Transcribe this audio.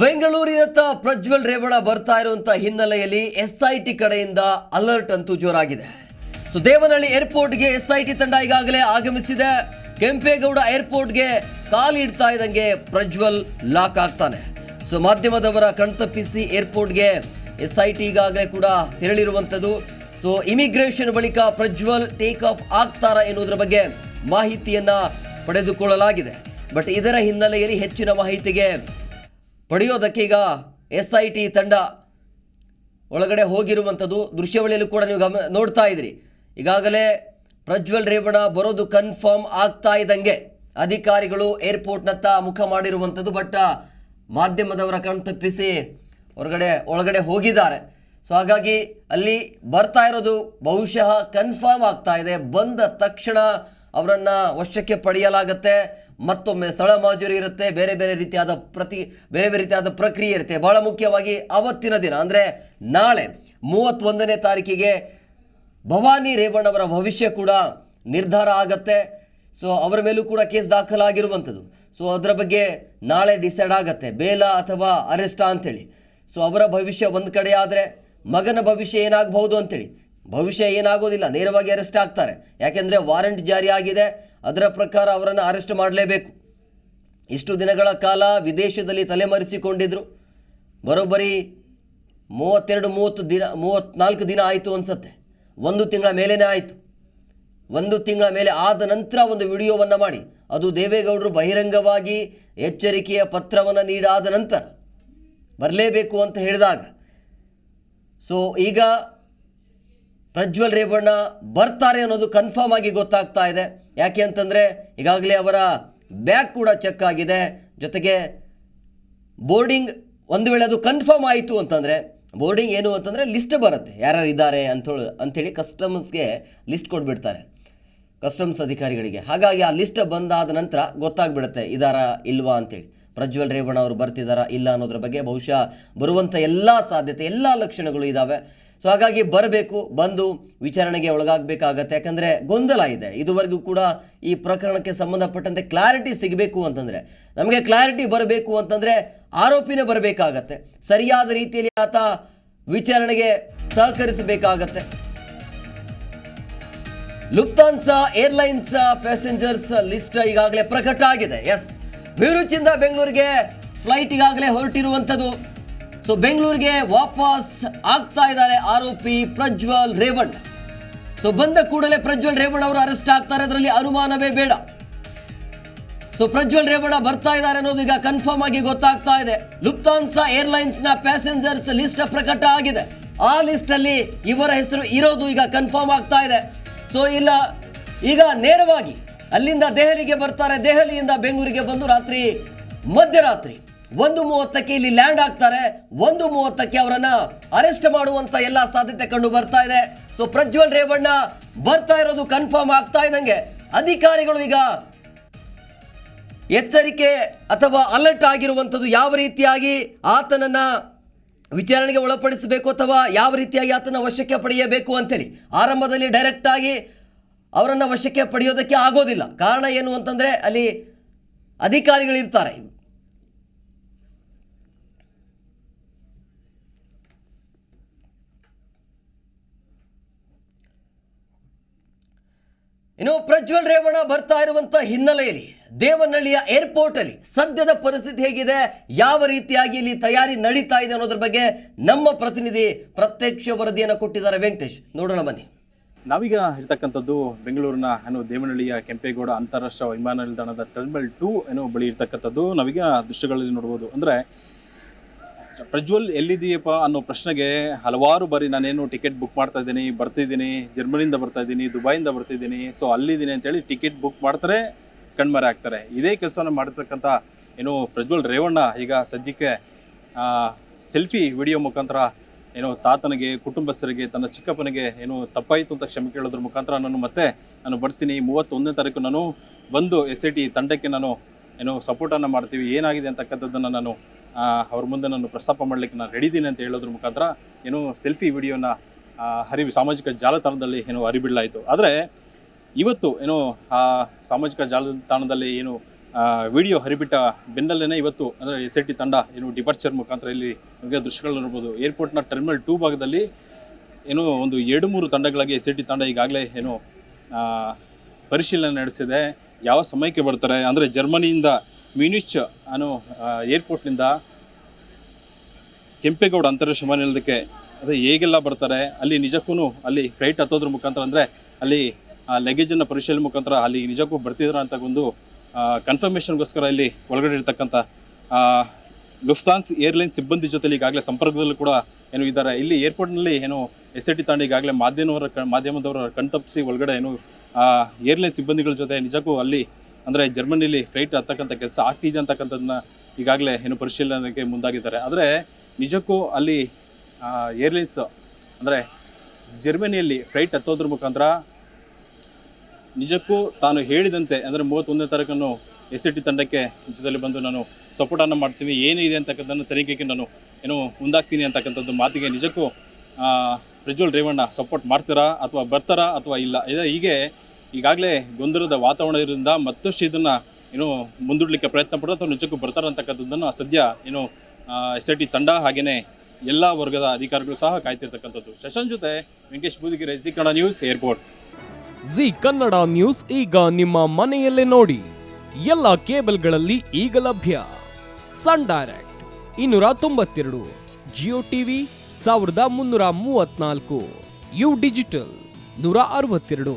ಬೆಂಗಳೂರಿನತ್ತ ಪ್ರಜ್ವಲ್ ರೇವಣ ಬರ್ತಾ ಇರುವಂತಹ ಹಿನ್ನೆಲೆಯಲ್ಲಿ ಎಸ್ಐಟಿ ಕಡೆಯಿಂದ ಅಲರ್ಟ್ ಅಂತೂ ಜೋರಾಗಿದೆ. ಸೊ ದೇವನಹಳ್ಳಿ ಏರ್ಪೋರ್ಟ್ಗೆ ಎಸ್ಐಟಿ ತಂಡ ಈಗಾಗಲೇ ಆಗಮಿಸಿದೆ. ಕೆಂಪೇಗೌಡ ಏರ್ಪೋರ್ಟ್ಗೆ ಕಾಲಿಡ್ತಾ ಇದ್ದಂಗೆ ಪ್ರಜ್ವಲ್ ಲಾಕ್ ಆಗ್ತಾನೆ. ಸೊ ಮಾಧ್ಯಮದವರ ಕಣ್ತಪ್ಪಿಸಿ ಏರ್ಪೋರ್ಟ್ಗೆ ಎಸ್ಐಟಿ ಈಗಾಗಲೇ ಕೂಡ ತೆರಳಿರುವಂಥದ್ದು ಸೊ ಇಮಿಗ್ರೇಷನ್ ಬಳಿಕ ಪ್ರಜ್ವಲ್ ಟೇಕ್ ಆಫ್ ಆಗ್ತಾರಾ ಎನ್ನುವುದರ ಬಗ್ಗೆ ಮಾಹಿತಿಯನ್ನ ಪಡೆದುಕೊಳ್ಳಲಾಗಿದೆ. ಬಟ್ ಇದರ ಹಿನ್ನೆಲೆಯಲ್ಲಿ ಹೆಚ್ಚಿನ ಮಾಹಿತಿಗೆ ಪಡೆಯೋದಕ್ಕೆ ಈಗ ಎಸ್ ಐ ಟಿ ತಂಡ ಒಳಗಡೆ ಹೋಗಿರುವಂಥದ್ದು ದೃಶ್ಯಾವಳಿಯಲ್ಲೂ ಕೂಡ ನೀವು ಗಮ, ನೋಡ್ತಾ ಇದ್ರಿ ಈಗಾಗಲೇ ಪ್ರಜ್ವಲ್ ರೇವಣ ಬರೋದು ಕನ್ಫರ್ಮ್ ಆಗ್ತಾ ಇದ್ದಂಗೆ. ಅಧಿಕಾರಿಗಳು ಏರ್ಪೋರ್ಟ್ನತ್ತ ಮುಖ ಮಾಡಿರುವಂಥದ್ದು, ಬಟ್ ಮಾಧ್ಯಮದವರ ಕಣ್ತಪ್ಪಿಸಿ ಹೊರಗಡೆ, ಒಳಗಡೆ ಹೋಗಿದ್ದಾರೆ. ಸೊ ಹಾಗಾಗಿ ಅಲ್ಲಿ ಬರ್ತಾ ಇರೋದು ಬಹುಶಃ ಕನ್ಫರ್ಮ್ ಆಗ್ತಾ ಇದೆ. ಬಂದ ತಕ್ಷಣ ಅವರನ್ನ ವಶಕ್ಕೆ ಪಡೆಯಲಾಗತ್ತೆ. ಮತ್ತೊಮ್ಮೆ ಸ್ಥಳ ಮಾಜೂರಿ ಇರುತ್ತೆ. ಬೇರೆ ಬೇರೆ ರೀತಿಯಾದ ಪ್ರತಿ, ಬೇರೆ ಬೇರೆ ರೀತಿಯಾದ ಪ್ರಕ್ರಿಯೆ ಇರುತ್ತೆ. ಬಹಳ ಮುಖ್ಯವಾಗಿ ಅವತ್ತಿನ ದಿನ, ಅಂದರೆ ನಾಳೆ ಮೂವತ್ತೊಂದನೇ ತಾರೀಕಿಗೆ ಭವಾನಿ ರೇವಣ್ಣವರ ಭವಿಷ್ಯ ಕೂಡ ನಿರ್ಧಾರ ಆಗತ್ತೆ. ಸೊ ಅವರ ಮೇಲೂ ಕೂಡ ಕೇಸ್ ದಾಖಲಾಗಿರುವಂಥದ್ದು. ಸೊ ಅದರ ಬಗ್ಗೆ ನಾಳೆ ಡಿಸೈಡ್ ಆಗತ್ತೆ. ಬೇಲ ಅಥವಾ ಅರೆಸ್ಟಾ ಅಂತೇಳಿ. ಸೊ ಅವರ ಭವಿಷ್ಯ ಒಂದು ಕಡೆ ಆದರೆ ಮಗನ ಭವಿಷ್ಯ ಏನಾಗಬಹುದು ಅಂತೇಳಿ. ಭವಿಷ್ಯ ಏನಾಗೋದಿಲ್ಲ, ನೇರವಾಗಿ ಅರೆಸ್ಟ್ ಆಗ್ತಾರೆ. ಯಾಕೆಂದರೆ ವಾರೆಂಟ್ ಜಾರಿ ಆಗಿದೆ, ಅದರ ಪ್ರಕಾರ ಅವರನ್ನು ಅರೆಸ್ಟ್ ಮಾಡಲೇಬೇಕು. ಇಷ್ಟು ದಿನಗಳ ಕಾಲ ವಿದೇಶದಲ್ಲಿ ತಲೆಮರೆಸಿಕೊಂಡಿದ್ದರು ಬರೋಬ್ಬರಿ ಮೂವತ್ತೆರಡು, ಮೂವತ್ತು ದಿನ ಮೂವತ್ತ್ನಾಲ್ಕು ದಿನ ಆಯಿತು ಅನಿಸತ್ತೆ. ಒಂದು ತಿಂಗಳ ಮೇಲೇ ಆಯಿತು. ಒಂದು ತಿಂಗಳ ಮೇಲೆ ಆದ ನಂತರ ಒಂದು ವಿಡಿಯೋವನ್ನು ಮಾಡಿ. ಅದು ದೇವೇಗೌಡರು ಬಹಿರಂಗವಾಗಿ ಎಚ್ಚರಿಕೆಯ ಪತ್ರವನ್ನು ನೀಡಾದ ನಂತರ ಬರಲೇಬೇಕು ಅಂತ ಹೇಳಿದಾಗ. ಸೊ ಈಗ ಪ್ರಜ್ವಲ್ ರೇವಣ್ಣ ಬರ್ತಾರೆ ಅನ್ನೋದು ಕನ್ಫರ್ಮ್ ಆಗಿ ಗೊತ್ತಾಗ್ತಾ ಇದೆ. ಯಾಕೆ ಅಂತಂದರೆ ಈಗಾಗಲೇ ಅವರ ಬ್ಯಾಗ್ ಕೂಡ ಚೆಕ್ ಆಗಿದೆ. ಜೊತೆಗೆ ಬೋರ್ಡಿಂಗ್ ಒಂದು ವೇಳೆ ಅದು ಕನ್ಫರ್ಮ್ ಆಯಿತು ಅಂತಂದರೆ ಬೋರ್ಡಿಂಗ್ ಏನು ಅಂತಂದರೆ ಲಿಸ್ಟ್ ಬರುತ್ತೆ. ಯಾರ್ಯಾರು ಇದ್ದಾರೆ ಅಂಥೇಳಿ ಅಂಥೇಳಿ ಕಸ್ಟಮರ್ಸ್ಗೆ ಲಿಸ್ಟ್ ಕೊಟ್ಬಿಡ್ತಾರೆ. ಕಸ್ಟಮ್ಸ್ ಅಧಿಕಾರಿಗಳಿಗೆ. ಹಾಗಾಗಿ ಆ ಲಿಸ್ಟ್ ಬಂದಾದ ನಂತರ ಗೊತ್ತಾಗ್ಬಿಡುತ್ತೆ, ಇದಾರಾ ಇಲ್ವಾ ಅಂತೇಳಿ. ಪ್ರಜ್ವಲ್ ರೇವಣ್ಣ ಅವರು ಬರ್ತಿದ್ದಾರಾ ಇಲ್ಲ ಅನ್ನೋದ್ರ ಬಗ್ಗೆ ಬಹುಶಃ ಬರುವಂಥ ಎಲ್ಲ ಸಾಧ್ಯತೆ, ಎಲ್ಲ ಲಕ್ಷಣಗಳು ಇದ್ದಾವೆ ಸೊ ಹಾಗಾಗಿ ಬರಬೇಕು, ಬಂದು ವಿಚಾರಣೆಗೆ ಒಳಗಾಗಬೇಕಾಗತ್ತೆ. ಯಾಕಂದರೆ ಗೊಂದಲ ಇದೆ. ಇದುವರೆಗೂ ಕೂಡ ಈ ಪ್ರಕರಣಕ್ಕೆ ಸಂಬಂಧಪಟ್ಟಂತೆ ಕ್ಲಾರಿಟಿ ಸಿಗಬೇಕು ಅಂತಂದರೆ, ನಮಗೆ ಕ್ಲಾರಿಟಿ ಬರಬೇಕು ಅಂತಂದರೆ ಆರೋಪಿನೇ ಬರಬೇಕಾಗತ್ತೆ. ಸರಿಯಾದ ರೀತಿಯಲ್ಲಿ ಆತ ವಿಚಾರಣೆಗೆ ಸಹಕರಿಸಬೇಕಾಗತ್ತೆ. ಲುಪ್ತಾನ್ಸ ಏರ್ಲೈನ್ಸ್ ಪ್ಯಾಸೆಂಜರ್ಸ್ ಲಿಸ್ಟ್ ಈಗಾಗಲೇ ಪ್ರಕಟ ಆಗಿದೆ ಎಸ್ ಬೀರುಚಿಂದ ಬೆಂಗಳೂರಿಗೆ ಫ್ಲೈಟ್ ಈಗಾಗಲೇ ಹೊರಟಿರುವಂಥದ್ದು. ಸೊ ಬೆಂಗಳೂರಿಗೆ ವಾಪಸ್ ಆಗ್ತಾ ಇದ್ದಾರೆ ಆರೋಪಿ ಪ್ರಜ್ವಲ್ ರೇವಣ್ಣ ಸೊ ಬಂದ ಕೂಡಲೇ ಪ್ರಜ್ವಲ್ ರೇವಣ್ಣ ಅವರು ಅರೆಸ್ಟ್ ಆಗ್ತಾರೆ ಅದರಲ್ಲಿ ಅನುಮಾನವೇ ಬೇಡ ಸೊ ಪ್ರಜ್ವಲ್ ರೇವಣ್ಣ ಬರ್ತಾ ಇದ್ದಾರೆ ಅನ್ನೋದು ಈಗ ಕನ್ಫರ್ಮ್ ಆಗಿ ಗೊತ್ತಾಗ್ತಾ ಇದೆ ಲುಪ್ತಾನ್ಸಾ ಏರ್ಲೈನ್ಸ್ನ ಪ್ಯಾಸೆಂಜರ್ಸ್ ಲಿಸ್ಟ್ ಪ್ರಕಟ ಆಗಿದೆ ಆ ಲಿಸ್ಟ್ ಅಲ್ಲಿ ಇವರ ಹೆಸರು ಇರೋದು ಈಗ ಕನ್ಫರ್ಮ್ ಆಗ್ತಾ ಇದೆ ಸೊ ಇಲ್ಲ ಈಗ ನೇರವಾಗಿ ಅಲ್ಲಿಂದ ದೆಹಲಿಗೆ ಬರ್ತಾರೆ. ದೆಹಲಿಯಿಂದ ಬೆಂಗಳೂರಿಗೆ ಬಂದು ರಾತ್ರಿ ಮಧ್ಯರಾತ್ರಿ. ಒಂದು ಮೂವತ್ತಕ್ಕೆ ಇಲ್ಲಿ ಲ್ಯಾಂಡ್ ಆಗ್ತಾರೆ. ಒಂದು ಮೂವತ್ತಕ್ಕೆ ಅವರನ್ನ ಅರೆಸ್ಟ್ ಮಾಡುವಂತ ಎಲ್ಲ ಸಾಧ್ಯತೆ ಕಂಡು ಬರ್ತಾ ಇದೆ. ಸೊ ಪ್ರಜ್ವಲ್ ರೇವಣ್ಣ ಬರ್ತಾ ಇರೋದು ಕನ್ಫರ್ಮ್ ಆಗ್ತಾ ಇದ್ದಂಗೆ. ಅಧಿಕಾರಿಗಳು ಈಗ ಎಚ್ಚರಿಕೆ ಅಥವಾ ಅಲರ್ಟ್ ಆಗಿರುವಂಥದ್ದು ಯಾವ ರೀತಿಯಾಗಿ ಆತನನ್ನ ವಿಚಾರಣೆಗೆ ಒಳಪಡಿಸಬೇಕು ಅಥವಾ ಯಾವ ರೀತಿಯಾಗಿ ಆತನ ವಶಕ್ಕೆ ಪಡೆಯಬೇಕು ಅಂತೇಳಿ. ಆರಂಭದಲ್ಲಿ ಡೈರೆಕ್ಟ್ ಆಗಿ ಅವರನ್ನು ವಶಕ್ಕೆ ಪಡೆಯೋದಕ್ಕೆ ಆಗೋದಿಲ್ಲ. ಕಾರಣ ಏನು ಅಂತಂದರೆ ಅಲ್ಲಿ ಅಧಿಕಾರಿಗಳಿರ್ತಾರೆ. ಇನ್ನು ಪ್ರಜ್ವಲ್ ರೇವಣ್ಣ ಬರ್ತಾ ಇರುವಂತ ಹಿನ್ನೆಲೆಯಲ್ಲಿ ದೇವನಹಳ್ಳಿಯ ಏರ್ಪೋರ್ಟ್ ಅಲ್ಲಿ ಸದ್ಯದ ಪರಿಸ್ಥಿತಿ ಹೇಗಿದೆ? ಯಾವ ರೀತಿಯಾಗಿ ಇಲ್ಲಿ ತಯಾರಿ ನಡೀತಾ ಇದೆ ಅನ್ನೋದ್ರ ಬಗ್ಗೆ ನಮ್ಮ ಪ್ರತಿನಿಧಿ ಪ್ರತ್ಯಕ್ಷ ವರದಿಯನ್ನು ಕೊಟ್ಟಿದ್ದಾರೆ. ವೆಂಕಟೇಶ್, ನೋಡೋಣ ಬನ್ನಿ. ನಾವೀಗ ಇರ್ತಕ್ಕಂಥದ್ದು ಬೆಂಗಳೂರಿನ, ಏನು, ದೇವನಹಳ್ಳಿಯ ಕೆಂಪೇಗೌಡ ಅಂತಾರಾಷ್ಟ್ರೀಯ ವಿಮಾನ ನಿಲ್ದಾಣದ ಟರ್ಮಿನಲ್ ಟೂ, ಏನೋ, ಬಳಿ ಇರ್ತಕ್ಕಂಥದ್ದು. ನಾವೀಗ ದೃಶ್ಯಗಳಲ್ಲಿ ನೋಡ್ಬೋದು ಅಂದರೆ ಪ್ರಜ್ವಲ್ ಎಲ್ಲಿದೆಯಪ್ಪ ಅನ್ನೋ ಪ್ರಶ್ನೆಗೆ ಹಲವಾರು ಬಾರಿ ನಾನೇನು ಟಿಕೆಟ್ ಬುಕ್ ಮಾಡ್ತಾ ಇದ್ದೀನಿ, ಬರ್ತಿದ್ದೀನಿ, ಜರ್ಮನಿಯಿಂದ ಬರ್ತಾ ಇದ್ದೀನಿ, ದುಬೈಯಿಂದ ಬರ್ತಿದ್ದೀನಿ ಸೊ ಅಲ್ಲಿದ್ದೀನಿ ಅಂತೇಳಿ ಟಿಕೆಟ್ ಬುಕ್ ಮಾಡ್ತಾರೆ, ಕಣ್ಮರೆ ಆಗ್ತಾರೆ ಇದೇ ಕೆಲಸವನ್ನು ಮಾಡಿರ್ತಕ್ಕಂಥ ಏನು ಪ್ರಜ್ವಲ್ ರೇವಣ್ಣ ಈಗ ಸದ್ಯಕ್ಕೆ ಸೆಲ್ಫಿ ವಿಡಿಯೋ ಮುಖಾಂತರ ಏನೋ ತಾತನಿಗೆ, ಕುಟುಂಬಸ್ಥರಿಗೆ, ತನ್ನ ಚಿಕ್ಕಪ್ಪನಿಗೆ ಏನು ತಪ್ಪಾಯಿತು ಅಂತ ಕ್ಷಮೆ ಕೇಳೋದ್ರ ಮುಖಾಂತರ ನಾನು ಮತ್ತೆ ನಾನು ಬರ್ತೀನಿ. ಮೂವತ್ತೊಂದನೇ ತಾರೀಕು ನಾನು ಬಂದು ಎಸ್ ಐ ಟಿ ತಂಡಕ್ಕೆ ನಾನು ಏನು ಸಪೋರ್ಟನ್ನು ಮಾಡ್ತೀವಿ. ಏನಾಗಿದೆ ಅಂತಕ್ಕಂಥದ್ದನ್ನು ನಾನು ಅವ್ರ ಮುಂದೆ ನಾನು ಪ್ರಸ್ತಾಪ ಮಾಡಲಿಕ್ಕೆ ನಾನು ರೆಡಿದ್ದೀನಿ ಅಂತ ಹೇಳೋದ್ರ ಮುಖಾಂತರ ಏನು ಸೆಲ್ಫಿ ವಿಡಿಯೋನ ಹರಿ ಸಾಮಾಜಿಕ ಜಾಲತಾಣದಲ್ಲಿ ಏನು ಹರಿಬಿಡಲಾಯಿತು. ಆದರೆ ಇವತ್ತು ಏನು, ಆ, ಸಾಮಾಜಿಕ ಜಾಲತಾಣದಲ್ಲಿ ಏನು ವಿಡಿಯೋ ಹರಿಬಿಟ್ಟ ಬೆನ್ನಲ್ಲೇ ಇವತ್ತು ಅಂದರೆ ಎಸ್ ಐ ಟಿ ತಂಡ ಏನು ಡಿಪಾರ್ಚರ್ ಮುಖಾಂತರ ಇಲ್ಲಿ ನಿಮಗೆ ದೃಶ್ಯಗಳನ್ನ ನೋಡ್ಬೋದು. ಏರ್ಪೋರ್ಟ್ನ ಟರ್ಮಿನಲ್ ಟೂ ಭಾಗದಲ್ಲಿ ಏನು ಒಂದು ಎರಡು ಮೂರು ತಂಡಗಳಾಗಿ ಎಸ್ ಐ ಟಿ ತಂಡ ಈಗಾಗಲೇ ಏನು ಪರಿಶೀಲನೆ ನಡೆಸಿದೆ. ಯಾವ ಸಮಯಕ್ಕೆ ಬರ್ತಾರೆ? ಅಂದರೆ ಜರ್ಮನಿಯಿಂದ ಮ್ಯೂನಿಚ್ ಅನ್ನೋ ಏರ್ಪೋರ್ಟ್ನಿಂದ ಕೆಂಪೇಗೌಡ ಅಂತಾರಾಷ್ಟ್ರೀಯ ವಿಮಾನ ನಿಲ್ದಕ್ಕೆ ಅದೇ ಹೇಗೆಲ್ಲ ಬರ್ತಾರೆ, ಅಲ್ಲಿ ನಿಜಕ್ಕೂ ಅಲ್ಲಿ ಫ್ಲೈಟ್ ಹತ್ತೋದ್ರ ಮುಖಾಂತರ ಅಂದರೆ ಅಲ್ಲಿ ಲಗೇಜನ್ನು ಪರಿಶೀಲನೆ ಮುಖಾಂತರ ಅಲ್ಲಿ ನಿಜಕ್ಕೂ ಬರ್ತಿದ್ರ ಅಂತ ಒಂದು ಕನ್ಫರ್ಮೇಷನ್ಗೋಸ್ಕರ ಇಲ್ಲಿ ಒಳಗಡೆ ಇರ್ತಕ್ಕಂಥ ಲುಫ್ತಾನ್ಸ್ ಏರ್ಲೈನ್ಸ್ ಸಿಬ್ಬಂದಿ ಜೊತೆಲಿ ಈಗಾಗಲೇ ಸಂಪರ್ಕದಲ್ಲೂ ಕೂಡ ಏನು ಇದ್ದಾರೆ. ಇಲ್ಲಿ ಏರ್ಪೋರ್ಟ್ನಲ್ಲಿ ಏನು ಎಸ್ ಐ ಟಿ ತಾಂಡ ಈಗಾಗಲೇ ಮಾಧ್ಯಮವರ ಕ, ಮಾಧ್ಯಮದವರ ಕಣ್ತಪ್ಪಿಸಿ ಒಳಗಡೆ ಏನು ಏರ್ಲೈನ್ ಸಿಬ್ಬಂದಿಗಳ ಜೊತೆ ನಿಜಕ್ಕೂ ಅಲ್ಲಿ ಅಂದರೆ ಜರ್ಮನಿಲಿ ಫ್ಲೈಟ್ ಹತ್ತಕ್ಕಂಥ ಕೆಲಸ ಆಗ್ತಿದೆ ಅಂತಕ್ಕಂಥದ್ದನ್ನ ಈಗಾಗಲೇ ಏನು ಪರಿಶೀಲನೆಗೆ ಮುಂದಾಗಿದ್ದಾರೆ. ಆದರೆ ನಿಜಕ್ಕೂ ಅಲ್ಲಿ ಏರ್ಲೈನ್ಸ್ ಅಂದರೆ ಜರ್ಮನಿಯಲ್ಲಿ ಫ್ಲೈಟ್ ಹತ್ತೋದ್ರ ಮುಖಾಂತರ ನಿಜಕ್ಕೂ ತಾನು ಹೇಳಿದಂತೆ ಅಂದರೆ ಮೂವತ್ತೊಂದನೇ ತಾರೀಕನ್ನು ಎಸ್ ಟಿ ತಂಡಕ್ಕೆ ಜೊತೆಯಲ್ಲಿ ಬಂದು ನಾನು ಸಪೋರ್ಟನ್ನು ಮಾಡ್ತೀನಿ ಏನಿದೆ ಅಂತಕ್ಕಂಥದ್ದನ್ನು ತನಿಖೆಗೆ ನಾನು ಏನು ಮುಂದಾಗ್ತೀನಿ ಅಂತಕ್ಕಂಥದ್ದು ಮಾತಿಗೆ ನಿಜಕ್ಕೂ ಪ್ರಜ್ವಲ್ ರೇವಣ್ಣ ಸಪೋರ್ಟ್ ಮಾಡ್ತೀರಾ ಅಥವಾ ಬರ್ತಾರಾ ಅಥವಾ ಇಲ್ಲ? ಇದೇ ಹೀಗೆ ಈಗಾಗಲೇ ಗೊಂದಲದ ವಾತಾವರಣ ಇರೋದ್ರಿಂದ ಮತ್ತಷ್ಟು ಇದನ್ನು, ಏನು, ಮುಂದೂಡಲಿಕ್ಕೆ ಪ್ರಯತ್ನ ಪಡೋದು ಅಥವಾ ನಿಜಕ್ಕೂ ಬರ್ತಾರಂತಕ್ಕಂಥದ್ದನ್ನು ಸದ್ಯ, ಏನು ಎಸ್ ಐ ಟಿ ತಂಡ ಹಾಗೆಯೇ ಎಲ್ಲ ವರ್ಗದ ಅಧಿಕಾರಿಗಳು ಸಹ ಕಾಯ್ತಿರ್ತಕ್ಕಂಥದ್ದು. ಶಶನ್ ಜೊತೆ Venkatesh Budigere Zee Kannada news airport. Zee Kannada news ಈಗ ನಿಮ್ಮ ಮನೆಯಲ್ಲೇ ನೋಡಿ. ಎಲ್ಲ ಕೇಬಲ್ಗಳಲ್ಲಿ ಈಗ ಲಭ್ಯ. ಸನ್ ಡೈರೆಕ್ಟ್ ಇನ್ನೂರ ತೊಂಬತ್ತೆರಡು, ಜಿಯೋ ಟಿವಿ ಸಾವಿರದ ಮುನ್ನೂರ ಮೂವತ್ನಾಲ್ಕು ಯು ಡಿಜಿಟಲ್ ನೂರ ಅರವತ್ತೆರಡು.